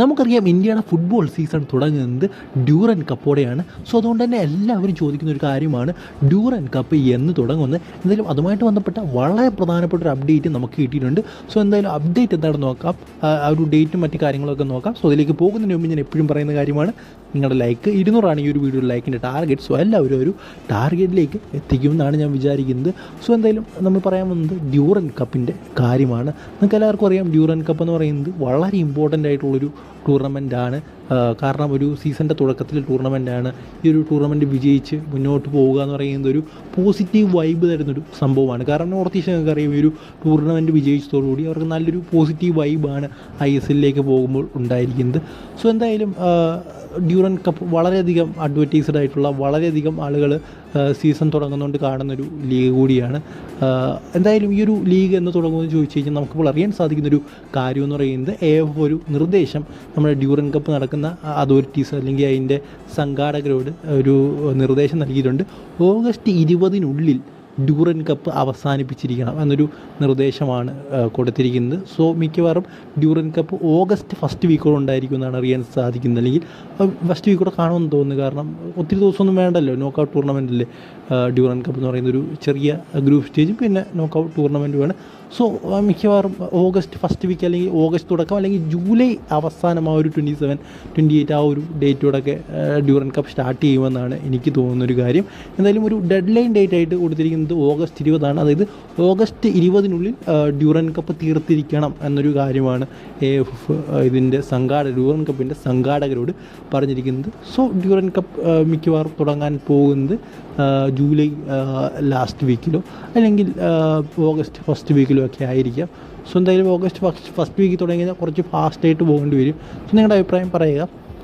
നമുക്കറിയാം ഇന്ത്യയുടെ football season തുടങ്ങുന്നത് ഡ്യൂറൻ കപ്പോടെയാണ്. സോ അതുകൊണ്ട് തന്നെ എല്ലാവരും ചോദിക്കുന്ന ഒരു കാര്യമാണ് ഡ്യൂറൻ കപ്പ് എന്ന് തുടങ്ങുന്നത്. എന്തായാലും അതുമായിട്ട് ബന്ധപ്പെട്ട വളരെ പ്രധാനപ്പെട്ട ഒരു അപ്ഡേറ്റ് നമുക്ക് കിട്ടിയിട്ടുണ്ട്. സോ എന്തായാലും അപ്ഡേറ്റ് എന്താണെന്ന് നോക്കാം. ആ ഒരു ഡേറ്റും മറ്റു കാര്യങ്ങളൊക്കെ നോക്കാം. സോ അതിലേക്ക് പോകുന്നതിന് മുമ്പ് ഞാൻ എപ്പോഴും പറയുന്ന കാര്യമാണ് നിങ്ങളുടെ ലൈക്ക് ഇരുന്നൂറാണ് ഈ ഒരു വീഡിയോ ലൈക്കിന്റെ ടാർഗറ്റ് സോ എല്ലാവരും ഒരു ടാർഗറ്റിലേക്ക് എത്തിക്കുമെന്നാണ് ഞാൻ വിചാരിക്കുന്നത്. സോ എന്തായാലും നമ്മൾ പറയാൻ വന്നത് ഡ്യൂറൻ കപ്പിന്റെ കാര്യമാണ്. നിങ്ങൾക്ക് എല്ലാവർക്കും അറിയാം ഡ്യൂറൻ കപ്പ് എന്ന് പറയുന്നത് വളരെ ഇമ്പോർട്ടന്റ് ആയിട്ടുള്ളൊരു ടൂർണമെന്റാണ് കാരണം ഒരു സീസണിന്റെ തുടക്കത്തിൽ ടൂർണമെന്റാണ് ഈ ഒരു ടൂർണമെന്റ് വിജയിച്ച് മുന്നോട്ട് പോവുക എന്ന് പറയുന്നത് ഒരു പോസിറ്റീവ് വൈബ് തരുന്നൊരു സംഭവമാണ്. കാരണം നോർത്ത് ഈസ്റ്റ് അറിയാം ഈ ഒരു ടൂർണമെന്റ് വിജയിച്ചതോടുകൂടി അവർക്ക് നല്ലൊരു പോസിറ്റീവ് വൈബാണ് ഐ എസ് എല്ലിലേക്ക് പോകുമ്പോൾ ഉണ്ടായിരിക്കുന്നത്. സോ എന്തായാലും ഡ്യൂറൻ കപ്പ് വളരെയധികം അഡ്വർട്ടൈസ്ഡ് ആയിട്ടുള്ള വളരെയധികം ആളുകൾ സീസൺ തുടങ്ങുന്നതുകൊണ്ട് കാണുന്നൊരു ലീഗ് കൂടിയാണ്. എന്തായാലും ഈ ഒരു ലീഗ് എന്ന് തുടങ്ങുമെന്ന് ചോദിച്ചു കഴിഞ്ഞാൽ നമുക്കിപ്പോൾ അറിയാൻ സാധിക്കുന്നൊരു കാര്യം എന്ന് പറയുന്നത് എ എഫ് ഒരു നിർദ്ദേശം. നമ്മുടെ ഡ്യൂറൻ കപ്പ് നടക്കുന്ന അതോറിറ്റീസ് അല്ലെങ്കിൽ അതിന്റെ സംഘാടകരോട് ഒരു നിർദ്ദേശം നൽകിയിട്ടുണ്ട്. ഓഗസ്റ്റ് ഇരുപതിനുള്ളിൽ ഡ്യൂറൻ കപ്പ് അവസാനിപ്പിച്ചിരിക്കണം എന്നൊരു നിർദ്ദേശമാണ് കൊടുത്തിരിക്കുന്നത്. സോ മിക്കവാറും ഡ്യൂറൻ കപ്പ് ഓഗസ്റ്റ് ഫസ്റ്റ് വീക്കോടെ ഉണ്ടായിരിക്കും എന്നാണ് അറിയാൻ സാധിക്കുന്നത്. അല്ലെങ്കിൽ ഫസ്റ്റ് വീക്കോടെ കാണുമെന്ന് തോന്നുന്നു. കാരണം ഒത്തിരി ദിവസമൊന്നും വേണ്ടല്ലോ. നോക്കൗട്ട് ടൂർണമെന്റിൽ ഡ്യൂറൻ കപ്പ് എന്ന് പറയുന്ന ഒരു ചെറിയ ഗ്രൂപ്പ് സ്റ്റേജും പിന്നെ നോക്കൗട്ട് വേണം സോ മിക്കവാറും ഓഗസ്റ്റ് ഫസ്റ്റ് വീക്ക് അല്ലെങ്കിൽ ഓഗസ്റ്റ് തുടക്കം അല്ലെങ്കിൽ ജൂലൈ അവസാനം ആ ഒരു ട്വന്റി സെവൻ ട്വന്റി എയ്റ്റ് ആ ഒരു ഡേറ്റോടൊക്കെ ഡ്യൂറൻ കപ്പ് സ്റ്റാർട്ട് ചെയ്യുമെന്നാണ് എനിക്ക് തോന്നുന്നൊരു കാര്യം. എന്തായാലും ഒരു ഡെഡ് ലൈൻ ഡേറ്റ് ആയിട്ട് കൊടുത്തിരിക്കുന്നത് ഓഗസ്റ്റ് ഇരുപതാണ്. അതായത് ഓഗസ്റ്റ് ഇരുപതിനുള്ളിൽ ഡ്യൂറൻ കപ്പ് തീർത്തിരിക്കണം എന്നൊരു കാര്യമാണ് എ എഫ് ഇതിന്റെ സംഘാടക ഡ്യൂറൻ കപ്പിന്റെ സംഘാടകരോട് പറഞ്ഞിരിക്കുന്നത്. സോ ഡ്യൂറൻ കപ്പ് മിക്കവാറും തുടങ്ങാൻ പോകുന്നത് ജൂലൈ ലാസ്റ്റ് വീക്കിലോ അല്ലെങ്കിൽ ഓഗസ്റ്റ് ഫസ്റ്റ് വീക്കിലോ ഒക്കെ ആയിരിക്കാം. സോ എന്തായാലും ഓഗസ്റ്റ് ഫസ്റ്റ് ഫസ്റ്റ് വീക്കിൽ കഴിഞ്ഞാൽ കുറച്ച് ഫാസ്റ്റായിട്ട് പോകേണ്ടി വരും. സോ നിങ്ങളുടെ അഭിപ്രായം പറയുക.